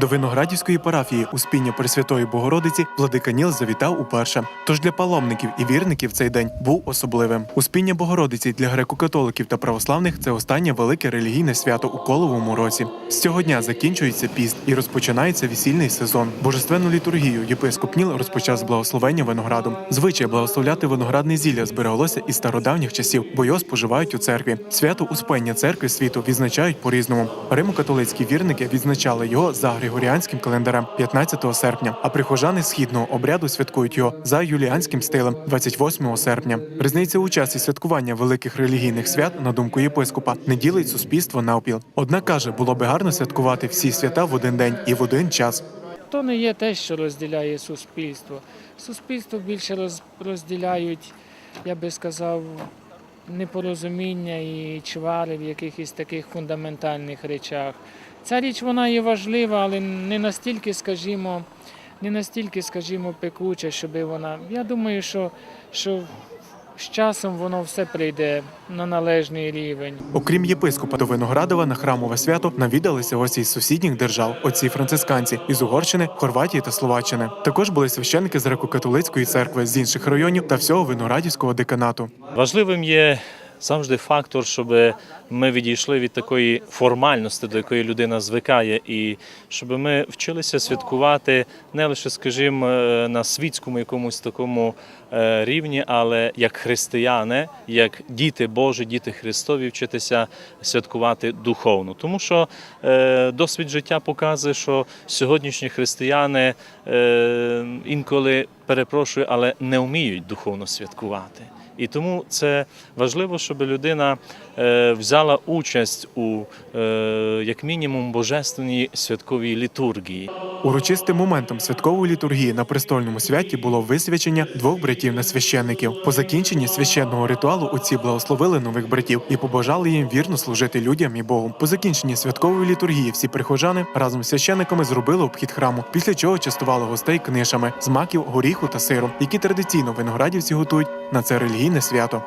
До виноградівської парафії Успіння Пресвятої Богородиці владика Ніл завітав уперше. Тож для паломників і вірників цей день був особливим. Успіння Богородиці для греко-католиків та православних це останнє велике релігійне свято у коловому році. З цього дня закінчується піст і розпочинається весільний сезон. Божественну літургію єпископ Ніл розпочав з благословення виноградом. Звичай благословляти виноградне зілля збереглося із стародавніх часів, бо його споживають у церкві. Свято Успення церкви світу відзначають по-різному. Римо-католицькі вірники відзначали його за григоріанським календарем 15 серпня, а прихожани східного обряду святкують його за юліанським стилем 28 серпня. Різниця у часі святкування великих релігійних свят, на думку єпископа, не ділить суспільство навпіл. Однак каже, було би гарно святкувати всі свята в один день і в один час. То не є те, що розділяє суспільство. Суспільство більше роз, розділяють, я би сказав, непорозуміння і чвари в якихось таких фундаментальних речах. Ця річ вона є важлива, але не настільки, скажімо, не настільки, скажімо, пекуча, щоб вона. Я думаю, що, що з часом воно все прийде на належний рівень. Окрім єпископа до Виноградова на храмове свято навідалися гості з сусідніх держав, отці францисканці із Угорщини, Хорватії та Словаччини. Також були священники з греко-католицької церкви з інших районів та всього виноградівського деканату. Важливим є завжди фактор, щоб ми відійшли від такої формальності, до якої людина звикає, і щоб ми вчилися святкувати не лише, скажімо, е, на світському якомусь такому е, рівні, але як християни, як діти Божі, діти Христові, вчитися святкувати духовно. Тому що е, досвід життя показує, що сьогоднішні християни інколи перепрошую, але не вміють духовно святкувати. І тому це важливо, щоб людина е, взяла участь у е, як мінімум божественній святковій літургії. Урочистим моментом святкової літургії на престольному святі було висвячення двох братів на священників. По закінченні священного ритуалу отці благословили нових братів і побажали їм вірно служити людям і Богу. По закінченні святкової літургії всі прихожани разом з священниками зробили обхід храму, після чого частували гостей книжами з маків, горіху та сиру, які традиційно виноградівці готують на це релігійне свято.